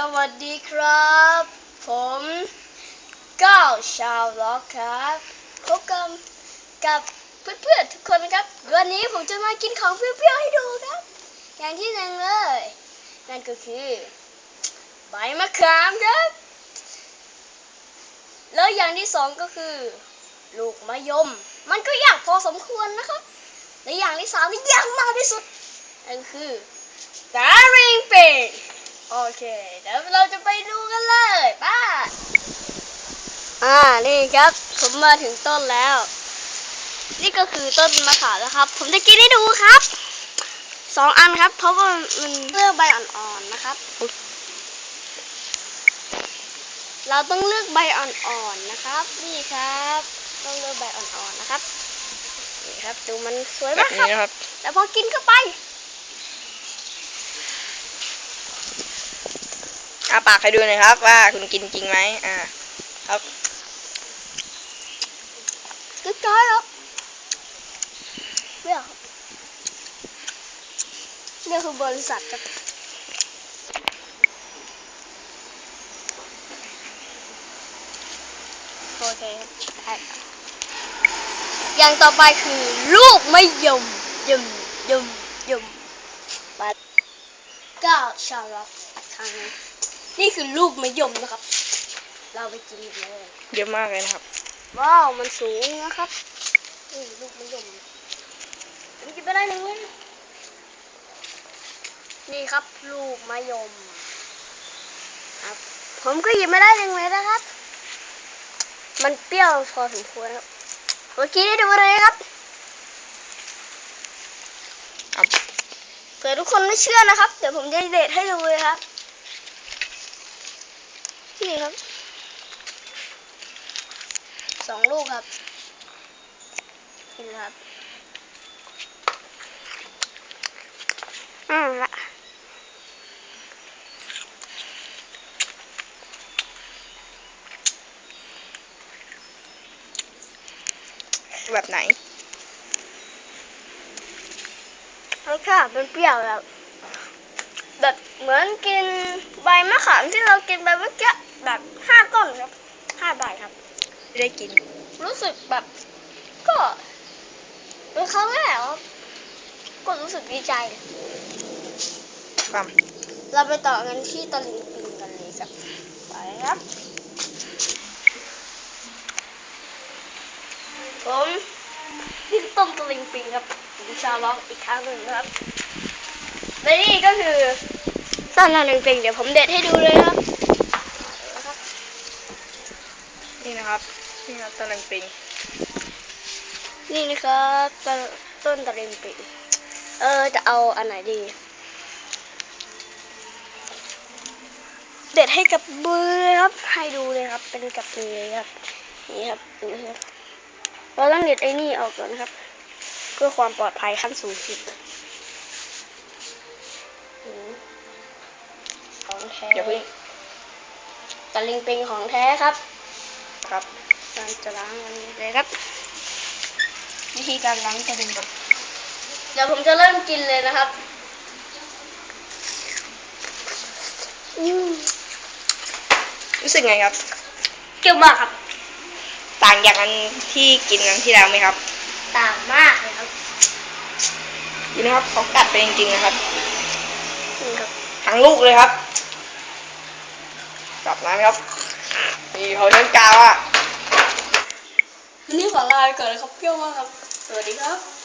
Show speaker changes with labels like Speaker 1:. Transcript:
Speaker 1: สวัสดีครับ ผมก้าวชาวล็อกครับพบกับกับเพื่อนๆทุกคนครับ วันนี้ผมจะมากินของเปรี้ยวๆให้ดูครับ อย่างที่หนึ่งเลย นั่นก็คือ ใบมะขามครับ แล้วอย่างที่สองก็คือ ลูกมะยม มันก็ยากพอสมควรนะครับและอย่างที่สามที่ยากมากที่สุดนั่นคือ ตาริงเป็ด โอเค เดี๋ยวเราจะไปดูกันเลยไป้าอ่า นี่ครับ ผมมาถึงต้นแล้ว นี่ก็คือต้นมะขามนะครับ ผมจะกินให้ดูครับ สองอันครับ เพราะว่ามันเลือกใบอ่อนๆนะครับ เราต้องเลือกใบอ่อนๆนะครับ นี่ครับ ต้องเลือกใบอ่อนๆนะครับ นี่ครับ ดูมันสวย
Speaker 2: แบ
Speaker 1: มา
Speaker 2: บ
Speaker 1: กครั
Speaker 2: นี้
Speaker 1: บ
Speaker 2: นะครับ
Speaker 1: แล้วพอกินเข้าไป
Speaker 2: อาปากให้ดูหน่อยครับ ว่าคุณกินจริงไหมอ่า ครับ
Speaker 1: กึกก้อยครับเปรี้ยวครับนี่คือบริษัทครับโอเคครับอย่างต่อไปคือลูกไมะยมยมยมยมมาก้าวชาลักทางนี้ นี่คือลูกมะยมนะครับ เราไปกินกันเลย
Speaker 2: เยอะมากเลยนะครับ
Speaker 1: ว้าว มันสูงนะครับ นี่ลูกมะยมผมกินไปได้หนึ่งเลยนี่ครับ ลูกมะยม ครับ ผมก็หยิบมาได้หนึ่งเลยนะครับ มันเปรี้ยวพอสมควรครับเมื่อกี้ได้ดูเลยครับ
Speaker 2: ครับ
Speaker 1: เผื่อทุกคนไม่เชื่อนะครับ เดี๋ยวผมจะเดทให้ดูเลยครับ นี่ครับสองลูกครับกินครับอืมละ
Speaker 2: แบบไหน
Speaker 1: รสชาติเป็นเปรี้ยวแบบแบบเหมือนกินใบมะขามที่เรากินไปเมื่อกี้ แบบห้าต้นครับห้าใบครับ
Speaker 2: ไม่ได้กิน
Speaker 1: รู้สึกแบบ ก็เป็นครั้งแรกครับก็รู้สึกดีใจ
Speaker 2: ความ
Speaker 1: เราไปต่อกันที่ตะลิงปิงกันเลยครับไปครับผมที่ต้มตะลิงปิงครับผมชาวล็อกอีกครั้งหนึ่งนะครับและนี่ก็คือต้นตะลิงปิงเดี๋ยวผมเด็ดให้ดูเลยครับนะครับ
Speaker 2: นี่นะครับนี่ครับตะลังปิง
Speaker 1: นี่นะครับต้นต้นตะลิงปิงเออจะเอาอันไหนดี เด็ดให้กับมือเลยครับ ให้ดูเลยครับ เป็นกับมือเลยครับนี่ครับดูครับเราต้องเด็ดไอ้นี่ออกก่อนนะครับ เพื่อความปลอดภัยขั้นสูงสุดอืมของแท้
Speaker 2: อย่าเพิ่ง
Speaker 1: ตะลิงปิงของแท้ครับ
Speaker 2: ครับ
Speaker 1: การจะล้างมันเลยครับ วิธีการล้างตะลิงปิงเดี๋ยวผมจะเริ่มกินเลยนะครับอืม
Speaker 2: รู้สึกไงครับ
Speaker 1: เกี่ยวมากครับ
Speaker 2: ต่างจากอันที่กินอันที่แล้วไหมครับ
Speaker 1: ต่างมากเลยครับ
Speaker 2: ดูนะครับเขากัดไปจริงๆนะครับ
Speaker 1: นี่ครับ
Speaker 2: ทั้งลูกเลยครับกลับน้ำครับ นี่เขาทั้นกลางอะ
Speaker 1: วันนี้ขอลาไปก่อนนะครับเปรี้ยวมากครับ สวัสดีครับ